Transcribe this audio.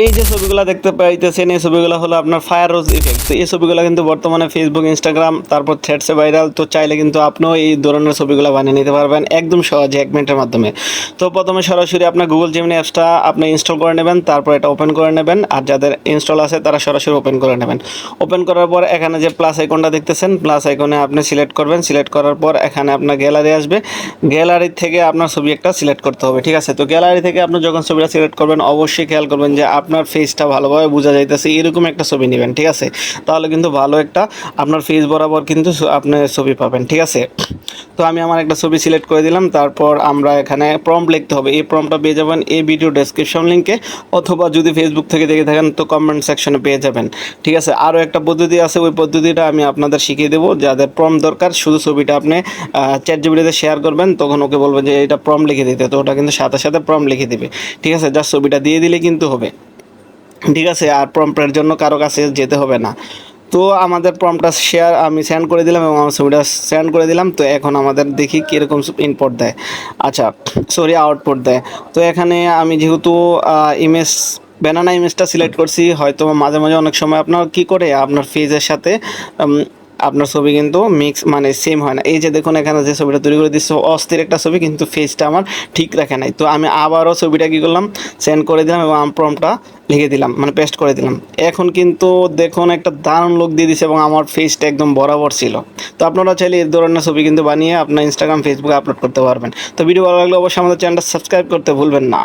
এই যে ছবিগুলো দেখতে পাইতেছেন, এই ছবিগুলো হলো আপনার ফায়ার রোজ ইফেক্ট তো এই ছবিগুলো কিন্তু বর্তমানে ফেসবুক ইনস্টাগ্রাম তারপর থ্রেডসে ভাইরাল তো চাইলে কিন্তু আপনিও এই ধরনের ছবিগুলো বানিয়ে নিতে পারবেন একদম সহজে, এক মিনিটের মাধ্যমে। তো প্রথমে সরাসরি আপনার গুগল জেমিনি অ্যাপসটা আপনি ইনস্টল করে নেবেন, তারপর এটা ওপেন করে নেবেন। আর যাদের ইনস্টল আছে, তারা সরাসরি ওপেন করে নেবেন। ওপেন করার পর এখানে যে প্লাস আইকনটা দেখতেছেন প্লাস আইকনে আপনি সিলেক্ট করবেন। সিলেক্ট করার পর এখানে আপনার গ্যালারি আসবে। গ্যালারি থেকে আপনার ছবি একটা সিলেক্ট করতে হবে, ঠিক আছে? তো গ্যালারি থেকে আপনি যখন ছবিটা সিলেক্ট করবেন, অবশ্যই খেয়াল করবেন যে আপনার ফেসটা ভালোভাবে বোঝা যাইতেছে, এরকম একটা ছবি নেবেন, ঠিক আছে? তাহলে কিন্তু ভালো একটা আপনার ফেস বরাবর কিন্তু আপনি ছবি পাবেন, ঠিক আছে? তো আমি আমার একটা ছবি সিলেক্ট করে দিলাম, তারপর আমরা এখানে প্রম্পট লিখতে হবে। এই প্রম্পটটা পেয়ে যাবেন এই ভিডিও ডেসক্রিপশন লিঙ্কে অথবা যদি ফেসবুক থেকে দেখে থাকেন, তো কমেন্ট সেকশনে পেয়ে যাবেন, ঠিক আছে? আরও একটা পদ্ধতি আছে, ওই পদ্ধতিটা আমি আপনাদের শিখিয়ে দেবো। যাদের প্রম দরকার, শুধু ছবিটা আপনি চ্যাট জিবিটিতে শেয়ার করবেন, তখন ওকে বলবেন যে এটা প্রম লিখে দিতে। তো ওটা কিন্তু সাথে সাথে প্রম লিখে দিবে, ঠিক আছে? জাস্ট ছবিটা দিয়ে দিলে কিন্তু হবে। ঠিক আছে, আর প্রম্পটের জন্য কারও কাছে যেতে হবে না। তো আমাদের প্রম্পটটা শেয়ার আমি সেন্ড করে দিলাম এবং আমার ছবিটা সেন্ড করে দিলাম। তো এখন আমাদের দেখি কীরকম ইনপুট দেয়। আচ্ছা সরি আউটপুট দেয়। তো এখানে আমি যেহেতু ইমেজ বেনানা ইমেজটা সিলেক্ট করছি, হয়তো মাঝে মাঝে অনেক সময় আপনার কি করে, আপনার ফেজের সাথে আপনার ছবি কিন্তু মিক্স মানে সেম হয় না। এই যে দেখুন এখানে যে ছবিটা তৈরি করে দিচ্ছে, অস্থির একটা ছবি, কিন্তু ফেসটা আমার ঠিক রাখে নাই। তো আমি আবারও ছবিটা কী করলাম সেন্ড করে দিলাম এবং আমি প্রমটা লিখে দিলাম মানে পেস্ট করে দিলাম। এখন কিন্তু দেখুন একটা দারুণ লোক দিয়ে দিছে এবং আমার ফেসটা একদম বরাবর ছিল। তো আপনারা চাইলে এই ধরনের ছবি কিন্তু বানিয়ে আপনার ইনস্টাগ্রাম ফেসবুকে আপলোড করতে পারবেন। তো ভিডিও ভালো লাগলে অবশ্যই আমাদের চ্যানেলটা সাবস্ক্রাইব করতে ভুলবেন না।